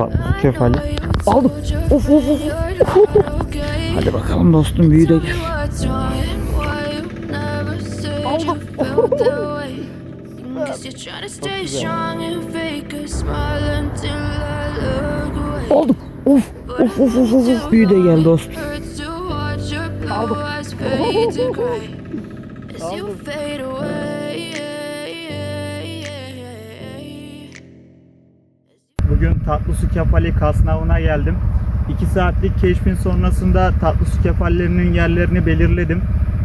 Tatlı kefali. Aldım. Of of of. Hadi bakalım dostum büyü de gel. Aldım. Aldım. Of of of of of. Büyü de gel dostum. Aldım. Bugün Tatlısu Kefali kasnavına geldim. 2 saatlik keşfin sonrasında Tatlısu Kefallerinin yerlerini belirledim.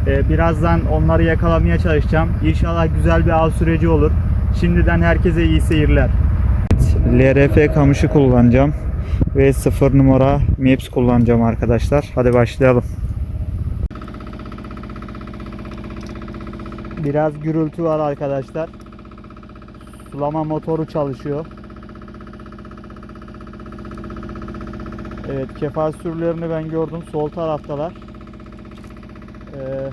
Ee, birazdan onları yakalamaya çalışacağım. İnşallah güzel bir av süreci olur. Şimdiden herkese iyi seyirler. LRF kamışı kullanacağım. Ve 0 numara Maps kullanacağım arkadaşlar. Hadi başlayalım. Biraz gürültü var arkadaşlar. Sulama motoru çalışıyor. Evet, kefal sürülerini ben gördüm. Sol taraftalar. Ee,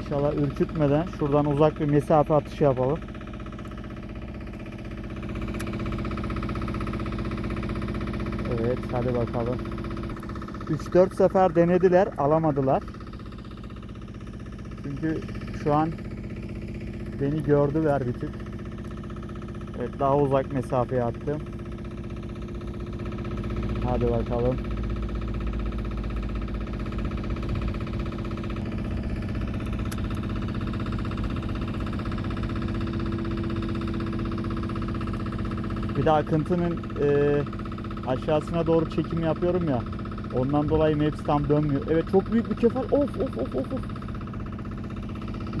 inşallah ürkütmeden şuradan uzak bir mesafe atışı yapalım. Evet, hadi bakalım. 3-4 sefer denediler, alamadılar. Çünkü şu an beni gördüler bir tık. Evet, daha uzak mesafeye attım. Hadi bakalım. Bir de akıntının e, aşağısına doğru çekim yapıyorum ya. Ondan dolayı Maps tam dönmüyor. Evet çok büyük bir. Of of of of of.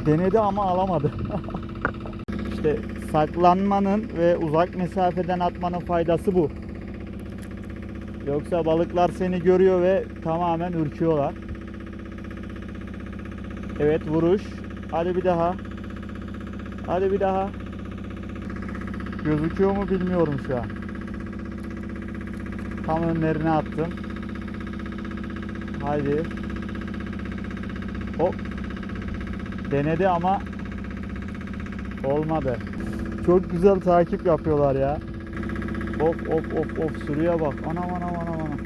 Denedi ama alamadı. işte saklanmanın ve uzak mesafeden atmanın faydası bu. Yoksa balıklar seni görüyor ve tamamen ürküyorlar. Evet vuruş. Hadi bir daha. Hadi bir daha. Gözüküyor mu bilmiyorum şu an. Tam önlerine attım. Haydi. Hop. Denedi ama olmadı. Çok güzel takip yapıyorlar ya. Of of of of sürüye bak. Anam anam anam anam.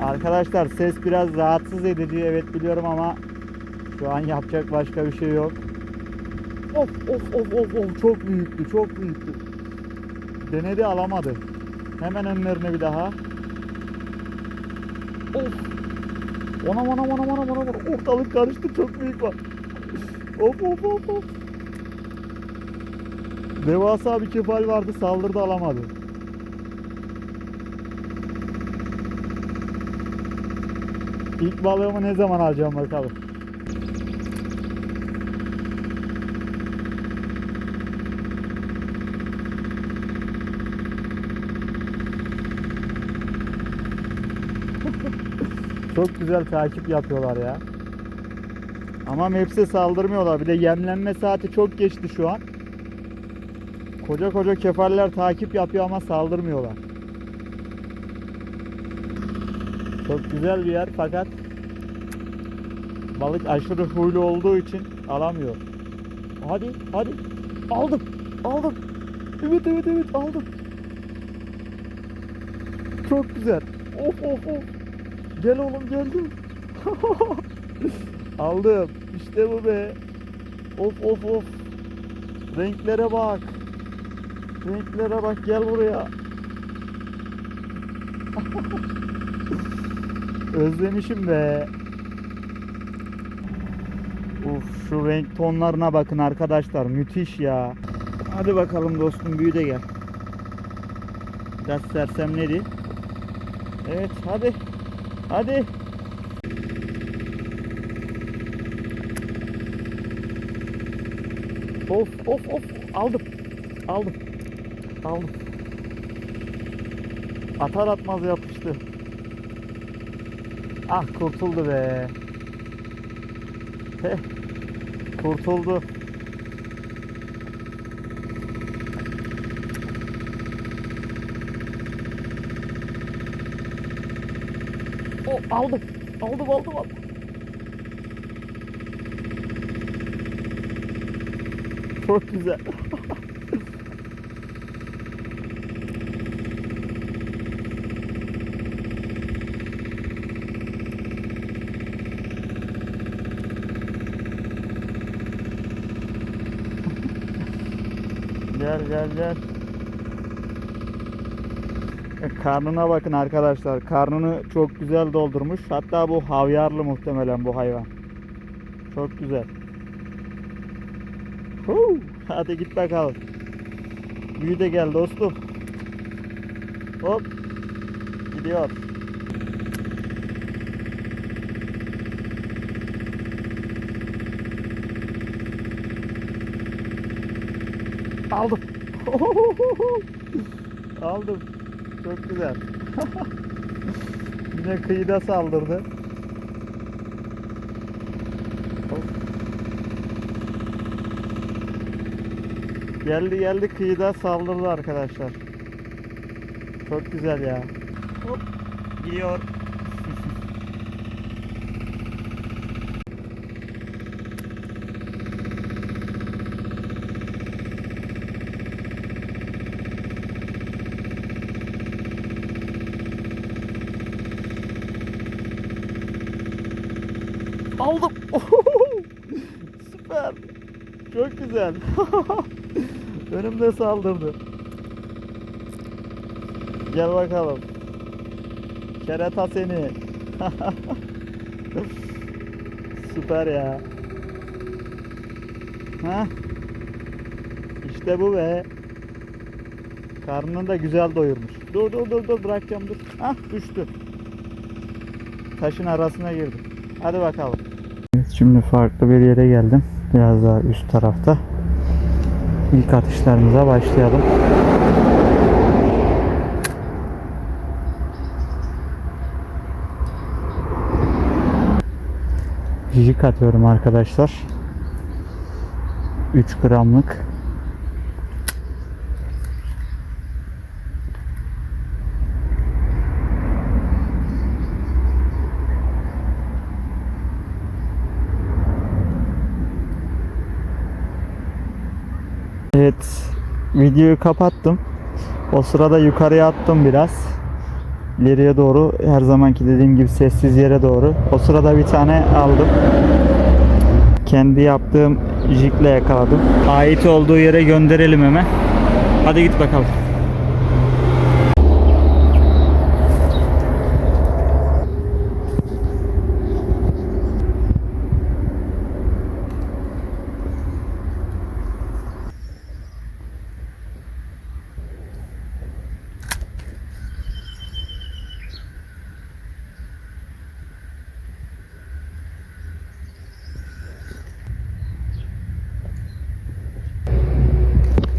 Arkadaşlar ses biraz rahatsız edici evet biliyorum ama şu an yapacak başka bir şey yok. Of of of of of çok büyüktü çok büyüktü. Denedi alamadı. Hemen önlerine bir daha. Of. Anam anam anam anam anam. Ortalık karıştı çok büyük var. Of of of of. Devasa bir kefal vardı saldırdı alamadı. İlk balığımı ne zaman alacağım bakalım. Çok güzel takip yapıyorlar ya. Ama hepsi saldırmıyorlar. Bir de yemlenme saati çok geçti şu an. Koca koca kefaller takip yapıyor ama saldırmıyorlar. Çok güzel bir yer fakat balık aşırı huylu olduğu için alamıyor. Hadi hadi aldım aldım. Evet evet evet aldım. Çok güzel. Of of of. Gel oğlum gel gel. aldım. İşte bu be. Of of of. Renklere bak. Renklere bak gel buraya. Özlemişim be. Uf şu renk tonlarına bakın arkadaşlar müthiş ya. Hadi bakalım dostum büyü de gel. Biraz sersemledi. Evet hadi. Hadi. Of of of aldım. Aldım. Aldım. Atar atmaz yapıştı. Ah kurtuldu be. Heh. Kurtuldu. O aldım. Aldım aldım aldım. Çok güzel. Gel gel gel. E, Karnına bakın arkadaşlar. Karnını çok güzel doldurmuş. Hatta bu havyarlı muhtemelen bu hayvan. Çok güzel. Huu, hadi git bakalım. Büyü de gel dostum. Hop. Gidiyor. Aldım. Aldım. Çok güzel. Yine kıyıda saldırdı. Hop. Geldi geldi kıyıda saldırdı arkadaşlar. Çok güzel ya. Hop. Gidiyor. Aldım. Süper. Çok güzel. Önümde saldırdı. Gel bakalım. Kerata seni. Süper ya. Ha? İşte bu be. Karnını da güzel doyurmuş. Dur dur dur dur bırakacağım dur. Ah düştü. Taşın arasına girdi. Hadi bakalım. Şimdi farklı bir yere geldim. Biraz daha üst tarafta. İlk atışlarımıza başlayalım. Jig atıyorum arkadaşlar. 3 gramlık. Evet, videoyu kapattım. O sırada yukarıya attım biraz. İleriye doğru her zamanki dediğim gibi sessiz yere doğru. O sırada bir tane aldım. Kendi yaptığım jigle yakaladım. Ait olduğu yere gönderelim hemen. Hadi git bakalım.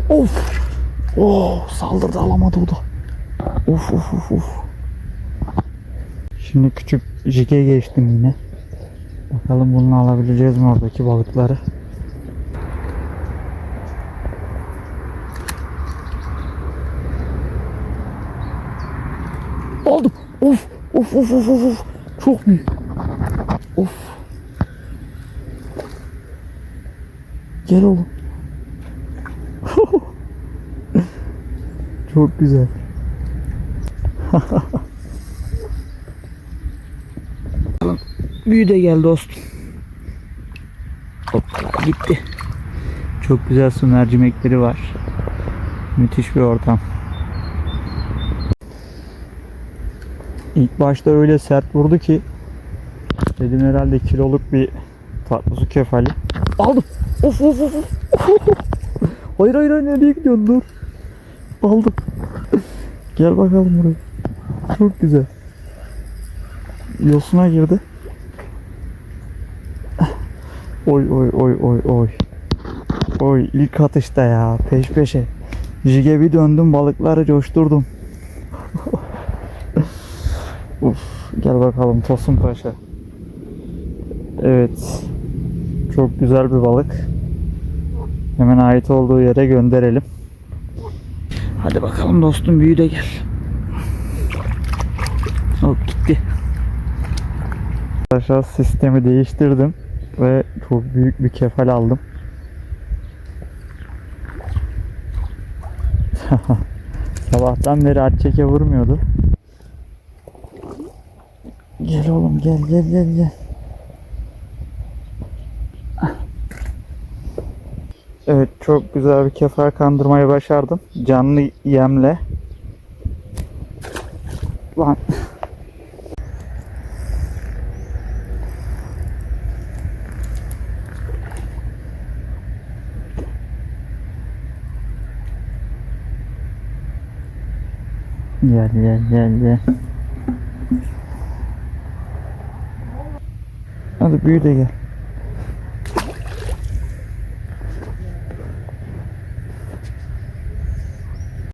Of. Oo, saldırdı alamadı o da. Of of of of. Şimdi küçük jige geçtim yine. Bakalım bunu alabileceğiz mi oradaki balıkları. Aldım. Of of of of. of. Çok büyük. Of. Gel oğlum. Çok güzel. Büyü de gel dostum. Hoppala gitti. Çok güzel su mercimekleri var. Müthiş bir ortam. İlk başta öyle sert vurdu ki dedim herhalde kiloluk bir tatlı su kefali. Aldım. Of of of. of. hayır hayır hayır nereye gidiyorsun dur. Aldım. Gel bakalım buraya. Çok güzel. Yosuna girdi. Oy oy oy oy oy. Oy ilk atışta ya peş peşe. Jige bir döndüm balıkları coşturdum. Uf, gel bakalım Tosun Paşa. Evet. Çok güzel bir balık. Hemen ait olduğu yere gönderelim. Hadi bakalım dostum büyü de gel. Hop gitti. Arkadaşlar sistemi değiştirdim ve çok büyük bir kefal aldım. Sabahtan beri at çeke vurmuyordu. Gel oğlum gel gel gel gel. Evet çok güzel bir kefal kandırmayı başardım. Canlı yemle. Lan. Gel gel gel gel. Hadi büyü de gel.